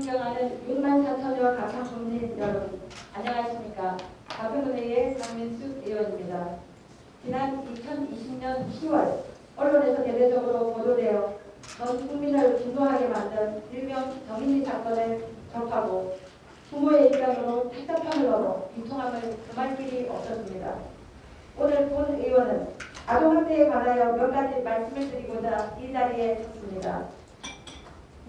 존경하는 6만 4천여 가평 국민 여러분, 안녕하십니까. 가평은행의 강민숙 의원입니다. 지난 2020년 10월 언론에서 대대적으로 보도되어 전 국민을 분노하게 만든 일명 정인이 사건을 접하고 부모의 입장으로 답답함을 넘어 비통함을 금할 길이 없었습니다. 오늘 본 의원은 아동학대에 관하여 몇 가지 말씀을 드리고자 이 자리에 섰습니다.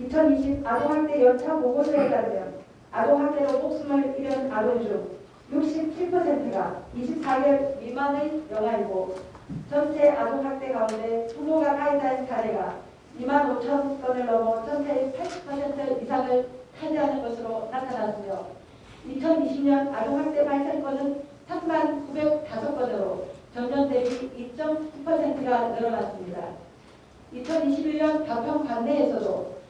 2020 아동학대 연차 보고서에 따르면 아동학대로 목숨을 잃은 아동 중 67%가 24개월 미만의 영아이고 전체 아동학대 가운데 부모가 가해자인 사례가 2만 5천 건을 넘어 전체의 80% 이상을 차지하는 것으로 나타났으며 2020년 아동학대 발생건은 3만 905건으로 전년 대비 2.9%가 늘어났습니다. 2021년 가평 관내에서도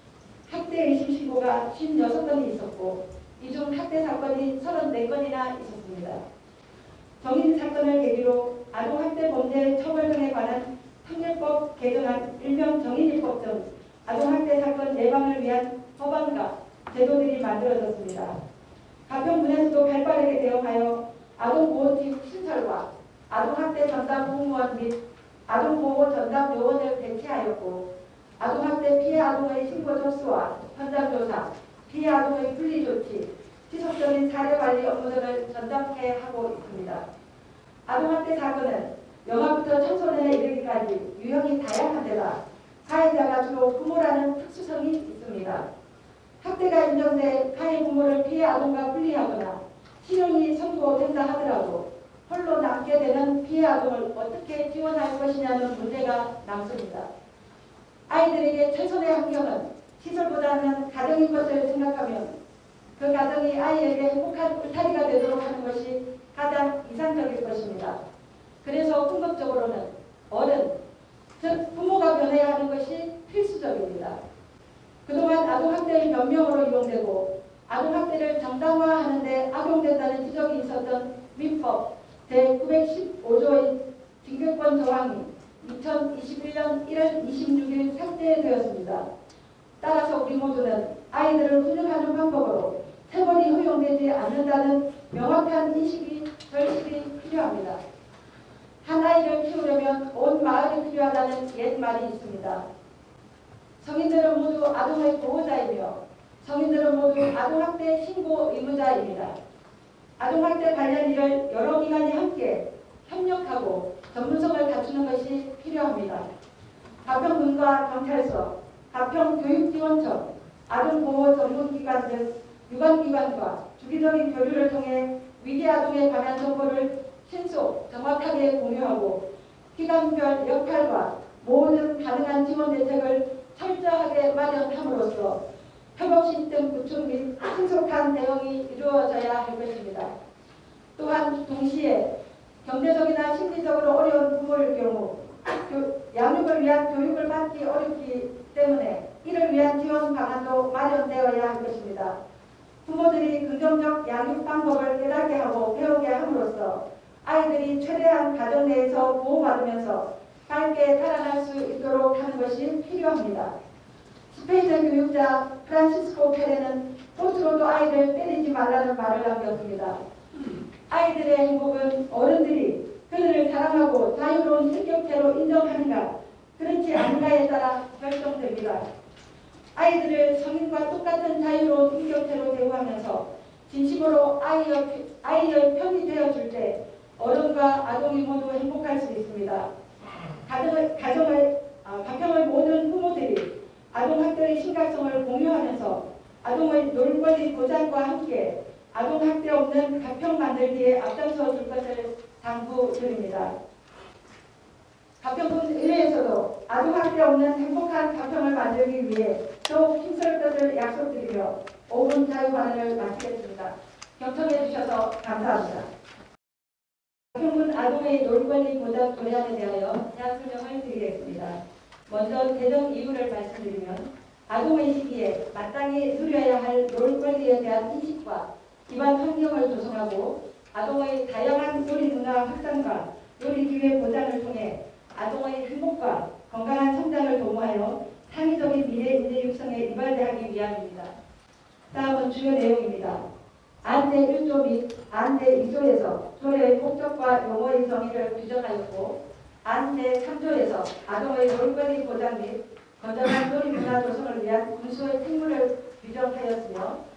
학대 의심 신고가 56건이 있었고 이 중 학대 사건이 34건이나 있었습니다. 정인 사건을 계기로 아동학대 범죄 처벌 등에 관한 판례법 개정안 일명 정인일법 등 아동학대 사건 예방을 위한 법안과 제도들이 만들어졌습니다. 가평군에서도 발빠르게 대응하여 아동보호팀 신설과 아동학대 전담 공무원 및 아동보호 전담 요원을 배치하였고 아동학대 피해 아동의 신고 접수와 현장 조사, 피해 아동의 분리 조치, 지속적인 사례 관리 업무 등을 전담케 하고 있습니다. 아동학대 사건은 영아부터 청소년에 이르기까지 유형이 다양한 데다 가해자가 주로 부모라는 특수성이 있습니다. 학대가 인정돼 가해 부모를 피해 아동과 분리하거나 실형이 선고된다 하더라도 홀로 남게 되는 피해 아동을 어떻게 지원할 것이냐는 문제가 남습니다. 아이들에게 최선의 환경은 시설보다는 가정인 것을 생각하면 그 가정이 아이에게 행복한 울타리가 되도록 하는 것이 가장 이상적일 것입니다. 그래서 궁극적으로는 어른, 즉 부모가 변해야 하는 것이 필수적입니다. 그동안 아동학대의 변명으로 이용되고 아동학대를 정당화하는 데 악용된다는 지적이 있었던 민법 제915조의 징계권 조항이 2021년 1월 26일 삭제되었습니다. 따라서 우리 모두는 아이들을 훈육하는 방법으로 체벌이 허용되지 않는다는 명확한 인식이 절실히 필요합니다. 한 아이를 키우려면 온 마을이 필요하다는 옛 말이 있습니다. 성인들은 모두 아동의 보호자이며 성인들은 모두 아동학대 신고 의무자입니다. 아동학대 관련 일을 여러 기관이 함께 협력하고 전문성을 갖추는 것이 필요합니다. 가평군과 경찰서, 가평교육지원청, 아동보호 전문기관 등 유관기관과 주기적인 교류를 통해 위기 아동에 관한 정보를 신속, 정확하게 공유하고 기관별 역할과 모든 가능한 지원 대책을 철저하게 마련함으로써 협업 시스템 구축 및 신속한 대응이 이루어져야 할 것입니다. 또한 동시에 경제적이나 심리적으로 어려운 부모일 경우 교, 양육을 위한 교육을 받기 어렵기 때문에 이를 위한 지원 방안도 마련되어야 할 것입니다. 부모들이 긍정적 양육 방법을 깨닫게 하고 배우게 함으로써 아이들이 최대한 가정 내에서 보호받으면서 밝게 살아날 수 있도록 하는 것이 필요합니다. 스페인의 교육자 프란시스코 페레는 꽃으로도 아이를 때리지 말라는 말을 남겼습니다. 아이들의 행복은 어른들이 그들을 사랑하고 자유로운 성격체로 인정하는가 그렇지 않은가에 따라 결정됩니다. 아이들을 성인과 똑같은 자유로운 인격체로 대우하면서 진심으로 아이의, 아이의 편이 되어줄 때 어른과 아동이 모두 행복할 수 있습니다. 가정을, 가정을 아, 가평의 모든 부모들이 아동학대의 심각성을 공유하면서 아동의 놀거리 보장과 함께 아동 학대 없는 가평 만들기에 앞장서 줄 것을 당부드립니다. 가평군 의회에서도 아동 학대 없는 행복한 가평을 만들기 위해 더욱 힘쓸 것을 약속드리며 5분 자유 발언을 마치겠습니다. 경청해 주셔서 감사합니다. 가평군 아동의 놀거리 보장 조례안에 대하여 대한 설명을 드리겠습니다. 먼저 개정 이유를 말씀드리면 아동의 시기에 마땅히 누려야 할 놀거리에 대한 인식과 기반 환경을 조성하고 아동의 다양한 놀이 문화 확산과 놀이 기회 보장을 통해 아동의 행복과 건강한 성장을 도모하여 창의적인 미래 인재 육성에 이발대하기 위함입니다. 다음은 주요 내용입니다. 안내 1조 및 안내 2조에서 조례의 목적과 용어의 정의를 규정하였고 안내 3조에서 아동의 놀거리 보장 및 건전한 놀이 문화 조성을 위한 군수의 책무를 규정하였으며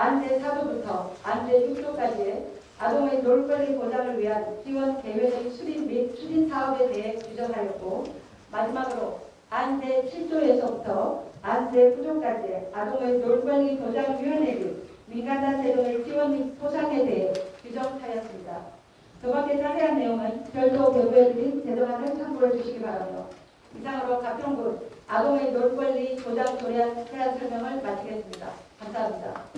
안내 4조부터 안내 6조까지의 아동의 놀거리 보장을 위한 지원 계획의 수립 및 추진 사업에 대해 규정하였고 마지막으로 안내 7조에서부터 안내 9조까지 아동의 놀거리 보장위원회 및 민간단체 등의 지원 및 보상에 대해 규정하였습니다. 그 밖에 자세한 내용은 별도 교부에 드린 제도안을 참고해 주시기 바라며 이상으로 가평군 아동의 놀권리 보장 조례안 설명을 마치겠습니다. 감사합니다.